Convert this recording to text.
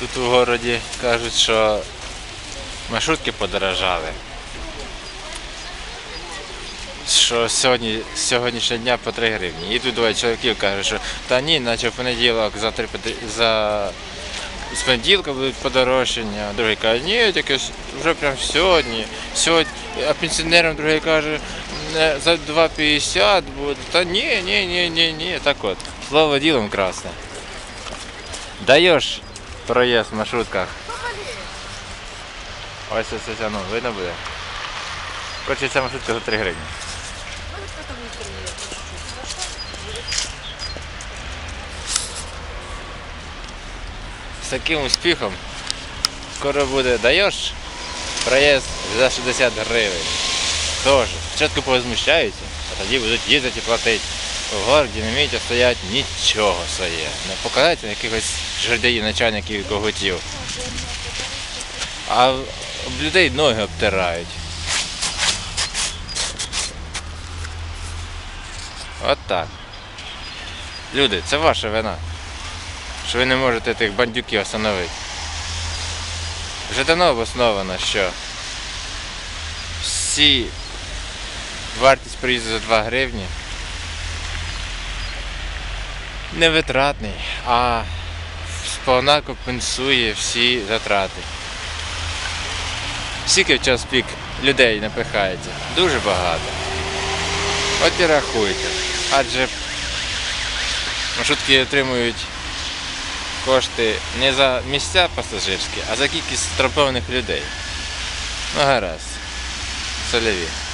Тут у городі кажуть, що маршрутки подорожали. Що сьогодні, з сьогоднішнього дня по 3 гривні. І тут двоє чоловіків кажуть, що та ні, наче в понеділок за 3 за з понеділка будуть подорожчання. Другий каже, ні, тільки вже прямо сьогодні. сьогодні. А пенсіонерам другий каже, за 2,50 буде. Та ні, ні, ні, ні, ні. Так от. Слово ділом красне. Даєш проїзд в маршрутках. Ось ось ось, ну, видно буде. Коротше, ця маршрутка за 3 гривні. З таким успіхом скоро буде даєш проїзд за 60 гривень. Тож, спочатку повозмущаються, а тоді будуть їздити і платити. В городі не вміють стоять нічого своє. Не покажете якихось жердяїв, начальників і коготів. А людей ноги обтирають. От так. Люди, це ваша вина. Що ви не можете тих бандюків остановити. Вже давно обосновано, що всі вартість проїзду за 2 гривні не витратний, а сповна компенсує всі затрати. Скільки в час пік людей напихається? Дуже багато. От і рахуйте. Адже маршрутки отримують кошти не за місця пасажирські, а за кількість стропованих людей. Ну гаразд. Сольові.